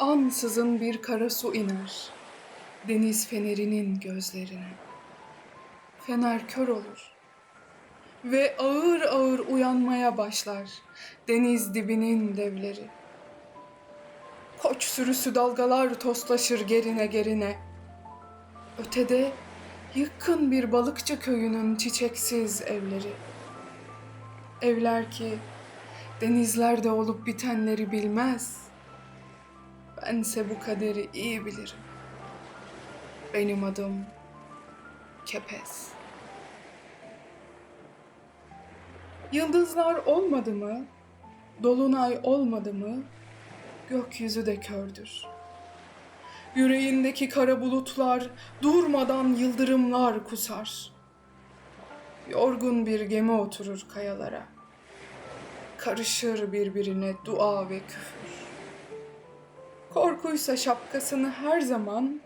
ansızın bir kara su iner. Deniz fenerinin gözlerine. Fener kör olur. Ve ağır ağır uyanmaya başlar deniz dibinin devleri. Koç sürüsü dalgalar toslaşır gerine gerine. Ötede yıkkın bir balıkçı köyünün çiçeksiz evleri. Evler ki denizlerde olup bitenleri bilmez. Bense bu kaderi iyi bilirim. Benim adım Kepez. Yıldızlar olmadı mı, dolunay olmadı mı, gökyüzü de kördür. Yüreğindeki kara bulutlar durmadan yıldırımlar kusar. Yorgun bir gemi oturur kayalara. Karışır birbirine dua ve küfür. Korkuysa şapkasını her zaman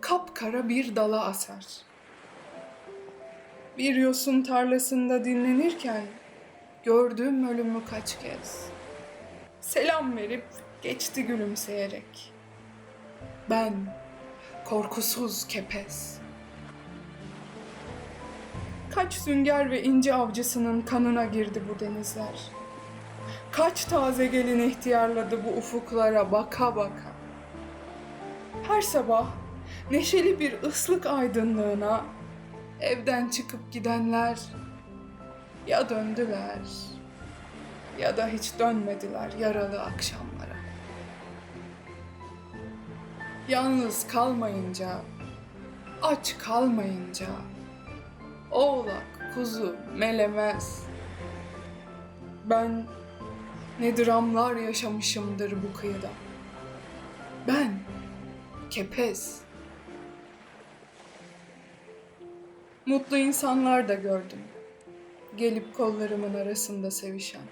kapkara bir dala asar. Bir yosun tarlasında dinlenirken gördüm ölümü kaç kez. Selam verip geçti gülümseyerek. Ben korkusuz kepez. Kaç sünger ve inci avcısının kanına girdi bu denizler. Kaç taze gelin ihtiyarladı bu ufuklara baka baka. Her sabah neşeli bir ıslık aydınlığına evden çıkıp gidenler ya döndüler ya da hiç dönmediler yaralı akşamlara. Yalnız kalmayınca, aç kalmayınca, oğlak, kuzu melemez. Ben ne dramlar yaşamışımdır bu kıyıda. Ben kepez. Mutlu insanlar da gördüm. Gelip kollarımın arasında sevişen.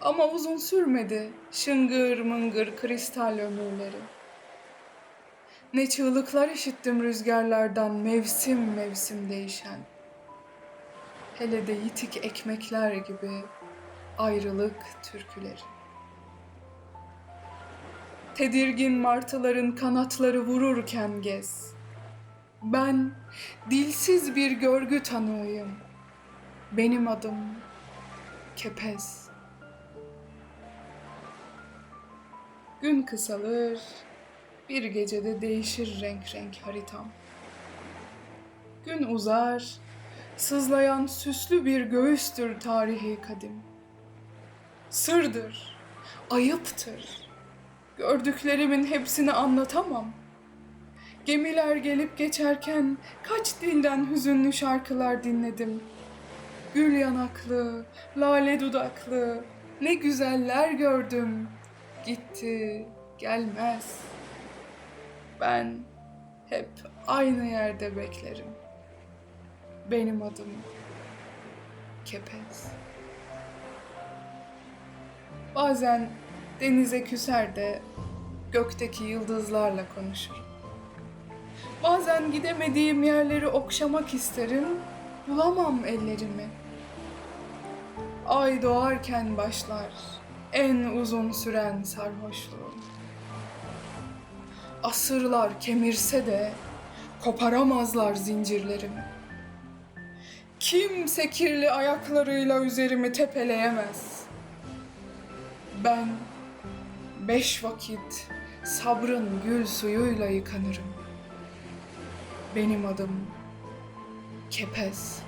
Ama uzun sürmedi şıngır mıngır kristal ömürleri. Ne çığlıklar işittim rüzgarlardan mevsim mevsim değişen. Hele de yitik ekmekler gibi ayrılık türküleri. Tedirgin martıların kanatları vururken gez. Ben dilsiz bir görgü tanığıyım. Benim adım Kepez. Gün kısalır, bir gecede değişir renk renk haritam. Gün uzar, sızlayan süslü bir göğüstür tarihi kadim. Sırdır, ayıptır. Gördüklerimin hepsini anlatamam. Gemiler gelip geçerken kaç dilden hüzünlü şarkılar dinledim. Gül yanaklı, lale dudaklı, ne güzeller gördüm. Gitti, gelmez. Ben hep aynı yerde beklerim. Benim adım Kepez. Bazen denize küser de gökteki yıldızlarla konuşurum. Bazen gidemediğim yerleri okşamak isterim, bulamam ellerimi. Ay doğarken başlar en uzun süren sarhoşluğum. Asırlar kemirse de koparamazlar zincirlerimi. Kimse kirli ayaklarıyla üzerimi tepeleyemez. Ben beş vakit sabrın gül suyuyla yıkanırım. Benim adım Kepez.